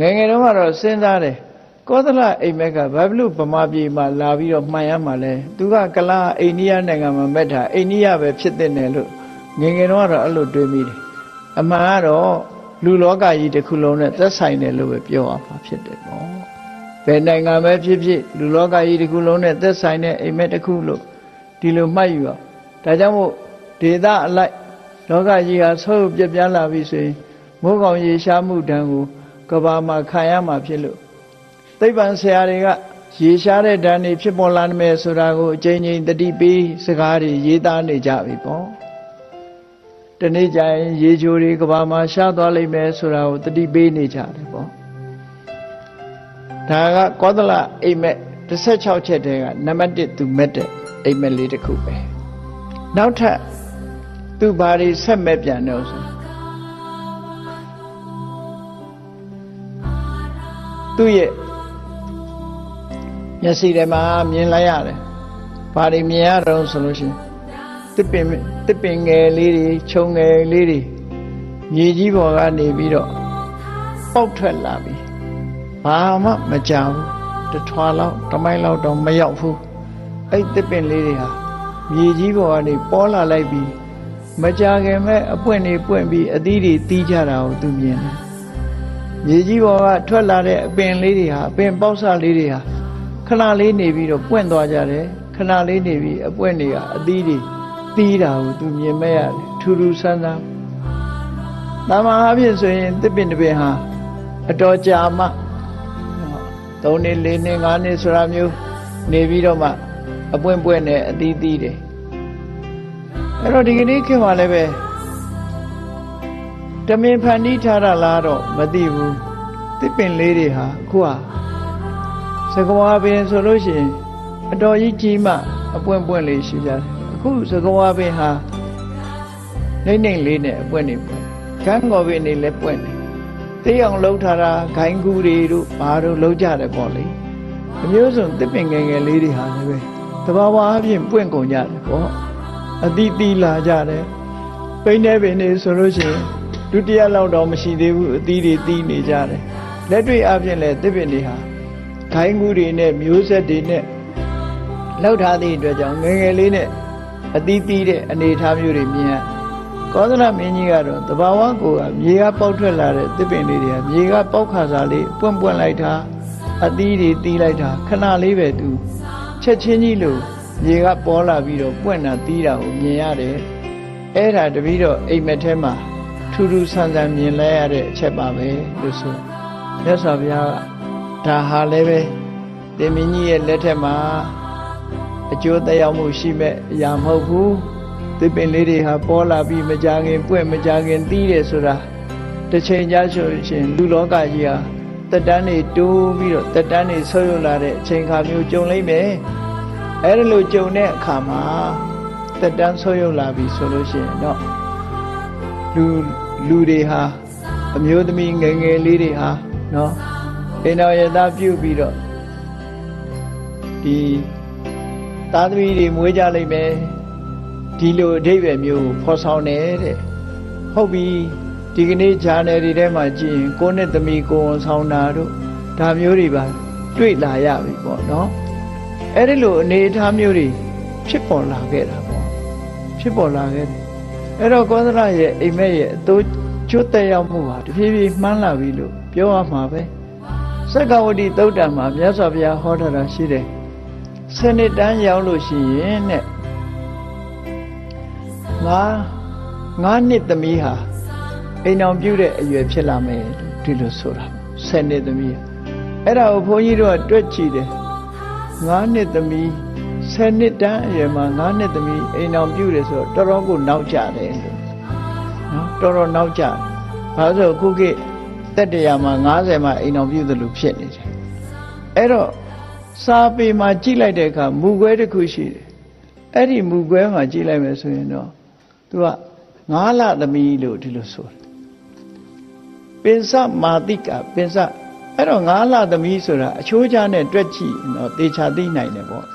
ငယ်ငယ်တုန်းကတော့စဉ်းစားတယ်ကောသလအိမ်မက်ကဘာဖြစ်လို့ဗမာပြည်မှာလာပြီးတော့မှန်ရမှာလဲသူကကလာအိန္ဒိယနိုင်ငံမှာမက်တာအိန္ဒိယပဲဖြစ်တဲ့နယ်လို့ငယ်ငယ်တုန်းကတော့အဲ့လိုတွေးမိတယ်အမှန်ကတော့လူလောကကြီးတစ်ခုလုံးနဲ့သက်ဆိုင်တယ်လို့ပဲပြောရမှာဖြစ်တယ်ပေါ့ဘယ်နိုင်ငံပဲဖြစ်ဖြစ်လူလောကကြီးတစ်ခုလုံးနဲ့သက်ဆိုင်တဲ့အိမ်မက်တစ်ခုလို့ဒီလိုမှတ်ယူအောင်ဒါကြောင့်မို့ဒေသအလိုက်လောကကြီးဟာဆုပ်ပြက်ပြားလာပြီဆိုရင်မိုးကောင်ရေရှားမှုတန်းကို ကဘာမှာခံရမှာဖြစ်လို့သိပ္ပံဆရာတွေကရေရှားတဲ့ဓာတ်တွေဖြစ်ပေါ်လာမယ်ဆိုတာကိုအချိန်ချင်းတတိပေးစကားတွေရေးသားနေကြပြီပေါ့တနေ့ကျရင်ရေချိုတွေကဘာမှာရှားသွားလိမ့်မယ်ဆိုတာကိုတတိပေးနေကြတယ်ပေါ့ဒါကကောသလအိမ်မက်16ချက်တည်းကနံပါတ်1သူမက်တဲ့အိမ်မက်လေးတစ်ခုပဲနောက်ထပ်သူဘာတွေဆက်မဲ့ပြန်တော့ဆို သူ့ရဲ့မျက်စိထဲမှာမြင်လိုက်ရတယ်ဘာတွေမြင်ရတော့ဆိုလို့ရှိရင်တစ်ပင်တစ်ပင်ငယ်လေးတွေခြုံငယ်လေးတွေမြေကြီးပေါ်ကနေပြီးတော့ပေါက်ထွက်လာပြီဘာမှမကြောက်ဘူးတထွာလောက်တမိုင်းလောက်တော့မရောက်ဘူးအဲ့တစ်ပင်လေးတွေဟာမြေကြီးပေါ်ကနေပေါ်လာလိုက်ပြီးမကြခင်မဲ့အပွင့်တွေပွင့်ပြီးအသီးတွေတီးကြတာကိုသူမြင်တယ် မြေကြီးပေါ်ကထွက်လာတဲ့အပင်လေးတွေဟာအပင်ပေါက်စလေးတွေဟာခဏလေးနေပြီးတော့ပွင့်သွားကြတယ်ခဏလေးနေပြီးအပွင့်တွေကအသီးတွေတီးတာကိုသူမြင်မဲ့ရတယ်ထူးထူးဆန်းဆန်းတမန်အဖြစ်ဆိုရင်တစ်ပင်တစ်ပင်ဟာအတော်ကြာမှ၃နှစ်၄နှစ်၅နှစ်ဆိုတာမျိုးနေပြီးတော့မှအပွင့်ပွင့်နဲ့အသီးသီးတယ်အဲ့တော့ဒီကနေ့ခေတ်မှာလည်းပဲ တမင်ဖန်တီးထားတာလားတော့မသိဘူးတစ်ပင်လေးတွေဟာအခုဟာစကဝါပင်ဆိုလို့ရှိရင်အတော်ကြီးကြီးမှအပွင့်ပွင့်လေးရှိကြတယ်အခုစကဝါပင်ဟာနှိမ့်နှိမ့်လေးနဲ့အပွင့်နေပွင့်ကန်းကော်ပင်နေလည်းပွင့်တယ်တေးအောင်လှုပ်ထားတာဂိုင်းကူတွေတို့ဘာတို့လှုပ်ကြတယ်ပေါ့လေအမျိုးစုံတစ်ပင်ငယ်ငယ်လေးတွေဟာလည်းပဲတဘာဝအပြင်ပွင့်ကုန်ကြတယ်ပေါ့အတိတိလာကြတယ်ပိန်းနေပင်နေဆိုလို့ရှိရင် ဒုတိယလောက်တော့မရှိသေးဘူးအသီးတွေတီးနေကြတယ်လက်တွေ့အပြင်လည်းတစ်ပင်တွေဟာဂိုင်းကူတွေနဲ့မျိုးဆက်တွေနဲ့လောက်ထားသည့်အတွက်ကြောင့်ငယ်ငယ်လေးနဲ့အသီးတီးတဲ့အနေအထားမျိုးတွေမြင်ရကောသလမင်းကြီးကတော့တဘာဝကိုကမြေကပေါက်ထွက်လာတဲ့တစ်ပင်လေးတွေကမြေကပေါက်ခါစားလေးပွန့်ပွန့်လိုက်တာအသီးတွေတီးလိုက်တာခဏလေးပဲသူချက်ချင်းကြီးလို့မြေကပေါ်လာပြီးတော့ပွင့်တာတီးတာကိုမြင်ရတယ်အဲ့ဒါတပီတော့အိမ်မက်ထဲမှာ ထူးထူးဆန်းဆန်းမြင်လဲရတဲ့အချက်ပါပဲလို့ဆိုမြတ်စွာဘုရားကဒါဟာလည်းပဲတင်မင်းကြီးရဲ့လက်ထက်မှာအကျိုးသက်ရောက်မှုရှိမဲ့အရာမဟုတ်ဘူးသစ်ပင်လေးတွေဟာပေါ်လာပြီးမကြခင်ပွင့်မကြခင်တီးတယ်ဆိုတာတစ်ချိန်ကြာဆိုရှင်လူလောကကြီးဟာတက်တန်းတွေတိုးပြီးတော့တက်တန်းတွေဆွရွလာတဲ့အချိန်ခါမျိုးကြုံလိမ့်မယ်အဲ့ဒါလိုကြုံတဲ့အခါမှာတက်တန်းဆွရွလာပြီဆိုလို့ရှိရင်တော့ လူလူတွေဟာအမျိုးသမီးငယ်ငယ်လေးတွေဟာနော်အိမ်တော်ရသားပြုတ်ပြီးတော့ဒီသားသမီးတွေမွေးကြလိမ့်မယ်ဒီလိုအဓိပ္ပာယ်မျိုးကိုဖော်ဆောင်တယ်တဲ့ဟုတ်ပြီဒီကနေ့ဂျာနယ်တွေထဲမှာကြည့်ရင်ကိုနဲ့သမီးကိုဝန်ဆောင်တာတို့ဒါမျိုးတွေပါတွေ့လာရပြီပေါ့နော်အဲ့ဒီလိုအနေအထားမျိုးတွေဖြစ်ပေါ်လာခဲ့တာပေါ့ဖြစ်ပေါ်လာခဲ့တယ် အဲ့တော့ကောသလရဲ့အိမ်မက်ရဲ့အတိုးကျွတ်တက်ရောက်မှုဟာတဖြည်းဖြည်းမှန်းလာပြီလို့ပြောရမှာပဲစက္ကဝတိသုတ်တံမှာမြတ်စွာဘုရားဟောထားတာရှိတယ်စနစ်တန်းရောက်လို့ရှိရင်တဲ့ငါငါနှစ်သမီးဟာအိမ်အောင်ပြုတဲ့အရွယ်ဖြစ်လာမယ်ဒီလိုဆိုတာဆယ်နှစ်သမီးအဲ့ဒါကိုဘုန်းကြီးတို့ကတွက်ကြည့်တယ်ငါနှစ်သမီး ဆယ်နှစ်တန်းအရွယ်မှာငါနှစ်သမီးအိမ်အောင်ပြုတယ်ဆိုတော့တော်တော်ကိုနောက်ကျတယ်လို့နော်တော်တော်နောက်ကျတယ်ဘာလို့ဆိုခုခေတ်တက်တရာမှာ90မှာအိမ်အောင်ပြုသလိုဖြစ်နေတယ်အဲ့တော့စာပေမှာကြည့်လိုက်တဲ့အခါမူခွဲတစ်ခုရှိတယ်အဲ့ဒီမူခွဲမှာကြည့်လိုက်မယ်ဆိုရင်တော့သူကငါးလသမီးလို့ဒီလိုဆိုတယ်ပင်စမာတိကပင်စအဲ့တော့ငါးလသမီးဆိုတာအချိုးချနဲ့တွက်ကြည့်တော့တေချာသိနိုင်တယ်ပေါ့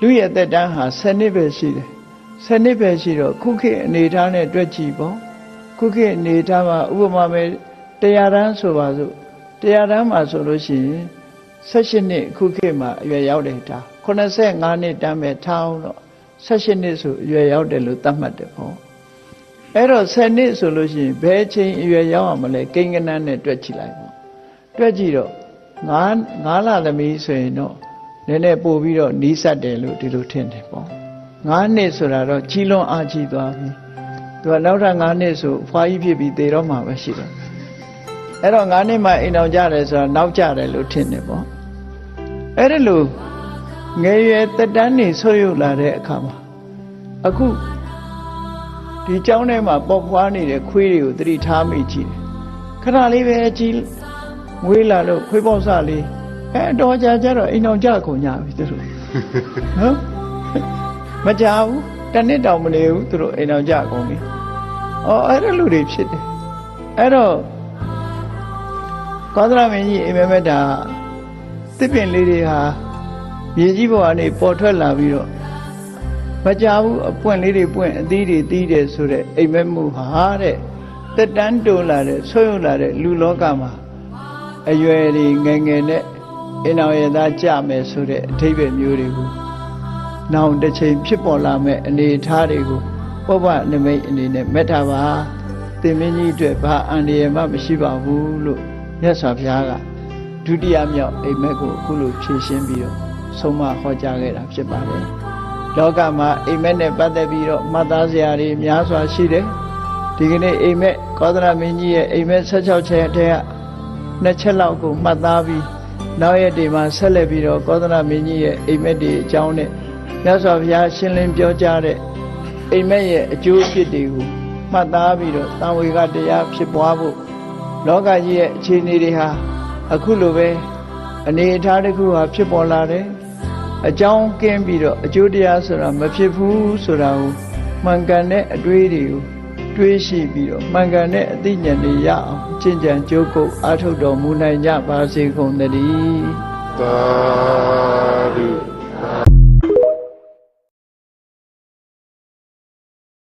လူရဲ့သက်တမ်းဟာ7နှစ်ပဲရှိတယ်7နှစ်ပဲရှိတော့ခုခေတ်အနေထားနဲ့တွက်ကြည့်ပေါ့ခုခေတ်အနေထားမှာဥပမာပဲတရားတန်းဆိုပါစို့တရားတန်းမှာဆိုလို့ရှိရင်16နှစ်အခုခေတ်မှာအရွယ်ရောက်တယ်ဒါ85နှစ်တန်းပဲထားအောင်တော့16နှစ်ဆိုအရွယ်ရောက်တယ်လို့သတ်မှတ်တယ်ပေါ့အဲ့တော့10နှစ်ဆိုလို့ရှိရင်ဘယ်အချိန်အရွယ်ရောက်အောင်မလဲကိန်းကနန်းနဲ့တွက်ကြည့်လိုက်ပေါ့တွက်ကြည့်တော့9 9လသမီးဆိုရင်တော့ နည်းနည်းပို့ပြီးတော့နီးစပ်တယ်လို့ဒီလိုထင်တယ်ပေါ့9နှစ်ဆိုတာတော့ကြီးလွန်အားကြီးသွားပြီသူကနောက်ထပ်9နှစ်ဆိုဖွားကြီးဖြစ်ပြီးသေတော့မှာပဲရှိတယ်အဲ့တော့9နှစ်မှအိမ်အောင်ကြတယ်ဆိုတာနောက်ကြတယ်လို့ထင်တယ်ပေါ့အဲ့ဒါလို့ငယ်ရွယ်တက်တန်းနေဆွတ်ယုတ်လာတဲ့အခါမှာအခုဒီเจ้าထဲမှာပေါက်ဖွားနေတဲ့ခွေးတွေကိုသတိထားမိကြည့်တယ်ခဏလေးပဲကြီးငွေးလာလို့ခွေးပေါက်စလေး အဲအတော်ကြာကြတော့အိမ်အောင်ကြကုန်ကြပြီသူတို့နော်မကြဘူးတစ်နှစ်တောင်မနေဘူးသူတို့အိမ်အောင်ကြကုန်ပြီဩအဲ့ဒါလူတွေဖြစ်တယ်အဲ့တော့ကောသလမင်းကြီးအိမ်မက်မက်တာတစ်ပင်လေးတွေဟာမြေကြီးပေါ်ကနေပေါ်ထွက်လာပြီးတော့မကြဘူးအပွင့်လေးတွေပွင့်အသီးတွေသီးတယ်ဆိုတဲ့အိမ်မက်မှုဟာတဲ့တက်တန်းတိုးလာတဲ့ဆွေးရုံလာတဲ့လူလောကမှာအရွယ်တွေငယ်ငယ်နဲ့ အင်အောင်ရသားကြမယ်ဆိုတဲ့အထိပ္ပယ်မျိုးတွေကိုနောင်တစ်ချိန်ဖြစ်ပေါ်လာမဲ့အနေအထားတွေကိုပုဗ္ဗနမိတ်အနေနဲ့မက်တာပါသင်မင်းကြီးအတွက်ဘာအန္တရာယ်မှမရှိပါဘူးလို့မြတ်စွာဘုရားကဒုတိယမြောက်အိမ်မက်ကိုအခုလိုဖြည့်ရှင်းပြီးတော့ဆုံးမဟောကြားခဲ့တာဖြစ်ပါတယ်လောကမှာအိမ်မက်နဲ့ပတ်သက်ပြီးတော့မှတ်သားစရာတွေများစွာရှိတယ်ဒီကနေ့အိမ်မက်ကောသလမင်းကြီးရဲ့အိမ်မက်16ချက်တည်းကနှစ်ချက်လောက်ကိုမှတ်သားပြီး နောက်ရက်တွေမှာဆက်လက်ပြီးတော့ကောသလမင်းကြီးရဲ့အိမ်မက်တွေအကြောင်းနဲ့မြတ်စွာဘုရားရှင်းလင်းပြောကြားတဲ့အိမ်မက်ရဲ့အကျိုးအဖြစ်တွေကိုမှတ်သားပြီးတော့သံဝေကတရားဖြစ်ပွားဖို့လောကကြီးရဲ့အခြေအနေတွေဟာအခုလိုပဲအနေအထားတစ်ခုဟာဖြစ်ပေါ်လာတယ်အကြောင်းကင်းပြီးတော့အကျိုးတရားဆိုတာမဖြစ်ဘူးဆိုတာကိုမှန်ကန်တဲ့အတွေးတွေကို တွေးရှိပြီးတော့မှန်ကန်တဲ့အသိဉာဏ်တွေရအောင်ကျင့်ကြံကြိုးကုပ်အားထုတ်တော်မူနိုင်ကြပါစေကုန်သတည်းသာဓု